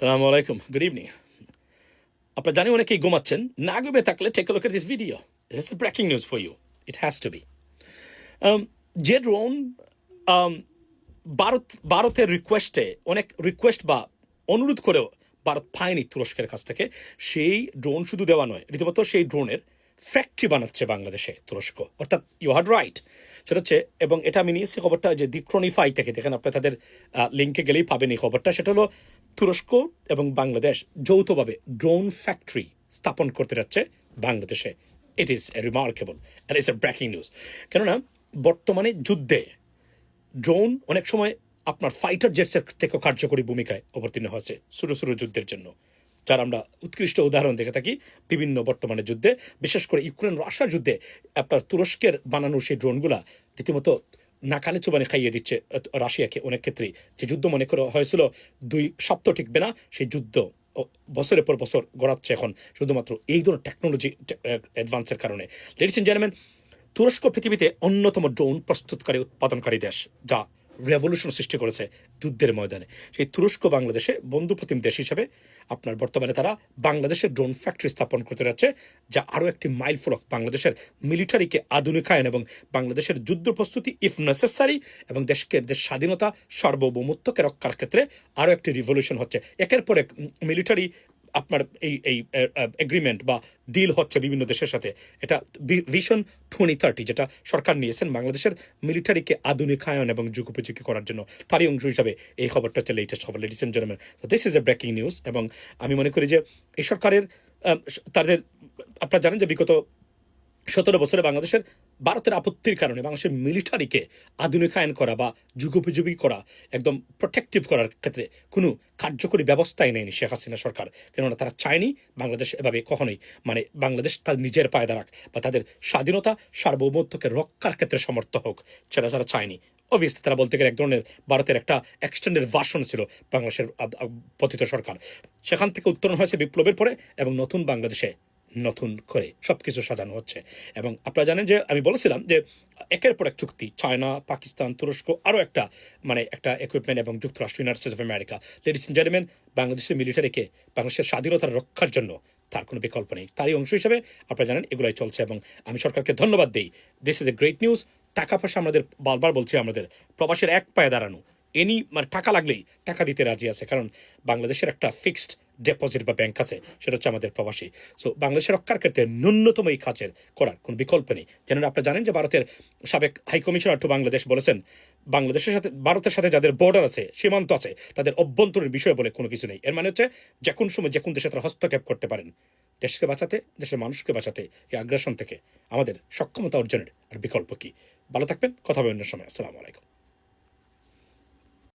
সালামু আলাইকুম good evening আপনারা জানি অনেকেই ঘুমাচ্ছেন। না ঘুমে থাকলে take look this video this is breaking news for you it has to be যে ড্রোন ভারত ভারতের রিকোয়েস্টে অনেক রিকোয়েস্ট বা অনুরোধ করেও ভারত পায়নি তুরস্কের কাছ থেকে। সেই ড্রোন শুধু দেওয়া নয়, রীতিমতো সেই ড্রোনের ফ্যাক্টরি বানাচ্ছে বাংলাদেশে তুরস্ক। অর্থাৎ ইউ হার্ড রাইট সেটা হচ্ছে, এবং এটা আমি নিয়েছি খবরটা যে দিক্রনিফাই থেকে। দেখেন আপনি তাদের লিঙ্কে গেলেই পাবেন এই খবরটা। সেটা হলো তুরস্ক এবং বাংলাদেশ যৌথভাবে ড্রোন ফ্যাক্টরি স্থাপন করতে যাচ্ছে বাংলাদেশে। It is remarkable and it's a breaking news কেননা, বর্তমানে যুদ্ধে ড্রোন অনেক সময় আপনার ফাইটার জেটসের থেকেও কার্যকরী ভূমিকায় অবতীর্ণ হয়েছে ছোটো ছোটো যুদ্ধের জন্য। যার আমরা উৎকৃষ্ট উদাহরণ দেখে থাকি বিভিন্ন বর্তমানে যুদ্ধে। বিশেষ করে ইউক্রেন রাশিয়া যুদ্ধে আপনার তুরস্কের বানানো সেই ড্রোনগুলা রীতিমতো নাকানে চুবানি খাইয়ে দিচ্ছে রাশিয়াকে অনেক ক্ষেত্রেই যে যুদ্ধ মনে করা হয়েছিল, দুই সপ্তাহ টিকবে না, সেই যুদ্ধ বছরের পর বছর গড়াচ্ছে এখন। শুধুমাত্র এই ধরনের টেকনোলজি অ্যাডভান্সের কারণে। লেডিস এন্ড জেন্টলম্যান তুরস্ক পৃথিবীতে অন্যতম ড্রোন প্রস্তুতকারী উৎপাদনকারী দেশ, যা রেভলিউশন সৃষ্টি করেছে যুদ্ধের ময়দানে। সেই তুরস্ক বাংলাদেশে বন্ধুপ্রতিম দেশ হিসেবে আপনার বর্তমানে তারা বাংলাদেশের ড্রোন ফ্যাক্টরি স্থাপন করতে যাচ্ছে, যা আরও একটি মাইল ফলক বাংলাদেশের মিলিটারিকে আধুনিকায়ন এবং বাংলাদেশের যুদ্ধ প্রস্তুতি ইফ নেসেসারি এবং দেশকে, দেশ স্বাধীনতা, সার্বভৌমত্বকে রক্ষার ক্ষেত্রে আরও একটি রিভলিউশন হচ্ছে। একের পর এক মিলিটারি আপনার এই এই এগ্রিমেন্ট বা ডিল হচ্ছে বিভিন্ন দেশের সাথে। এটা ভিশন টোয়েন্টি থার্টি যেটা সরকার নিয়েছেন বাংলাদেশের মিলিটারিকে আধুনিকায়ন এবং যুগোপযোগী করার জন্য। তারই অংশ হিসাবে এই খবরটা হচ্ছে লেটেস্ট খবর ladies and gentleman this is a breaking news এবং আমি মনে করি যে এই সরকারের তাদের, আপনারা জানেন যে বিগত সতেরো বছরে বাংলাদেশের ভারতের আপত্তির কারণে বাংলাদেশের মিলিটারিকে আধুনিকায়ন করা বা যুগোপযোগী করা, একদম প্রোটেক্টিভ করার ক্ষেত্রে কোনো কার্যকরী ব্যবস্থাই নেয়নি শেখ হাসিনা সরকার। কেননা তারা চায়নি বাংলাদেশ এভাবে কখনোই মানে বাংলাদেশ তার নিজের পায়ে দাঁড়াক বা তাদের স্বাধীনতা সার্বভৌমত্বকে রক্ষার ক্ষেত্রে সমর্থ হোক, সেটা তারা চায়নি। অবভিয়াসলি তারা বলতে গেলে এক ধরনের ভারতের একটা এক্সটেন্ডেড ভার্সন ছিল বাংলাদেশের পতিত সরকার। সেখান থেকে উত্তরণ হয়েছে বিপ্লবের পরে এবং নতুন বাংলাদেশে নতুন করে সবকিছু সাজানো হচ্ছে। এবং আপনারা জানেন যে আমি বলেছিলাম যে একের পর এক চুক্তি, চায়না, পাকিস্তান, তুরস্ক আরও একটা মানে একটা ইকুইপমেন্ট এবং যুক্তরাষ্ট্র United of America ladies and gentleman বাংলাদেশের মিলিটারিকে বাংলাদেশের স্বাধীনতার রক্ষার জন্য তার কোনো বিকল্প নেই। তারই অংশ হিসেবে আপনারা জানেন এগুলাই চলছে এবং আমি সরকারকে ধন্যবাদ দিই। This is a great news টাকা পয়সা আমাদের বারবার বলছি আমাদের প্রবাসের এক পায়ে দাঁড়ানো। এনি মানে টাকা লাগলেই টাকা দিতে রাজি আছে। কারণ বাংলাদেশের একটা ফিক্সড ডিপোজিট বা ব্যাংক আছে, সেটা হচ্ছে আমাদের প্রবাসী। সো বাংলাদেশের রক্ষার ক্ষেত্রে ন্যূনতম এই কাজের করার কোনো বিকল্প নেই। যেন আপনারা জানেন যে ভারতের সাবেক হাই কমিশনার টু বাংলাদেশ বলেছেন, বাংলাদেশের সাথে, ভারতের সাথে যাদের বর্ডার আছে, সীমান্ত আছে, তাদের অভ্যন্তরীণ বিষয় বলে কোনো কিছু নেই। এর মানে হচ্ছে, যে কোন সময় যে কোন দেশে তারা হস্তক্ষেপ করতে পারেন, দেশকে বাঁচাতে, দেশের মানুষকে বাঁচাতে এই আগ্রাসন থেকে আমাদের সক্ষমতা অর্জনের আর বিকল্প কি? ভালো থাকবেন, কথা হবে অন্য সময়। আসসালামু আলাইকুম।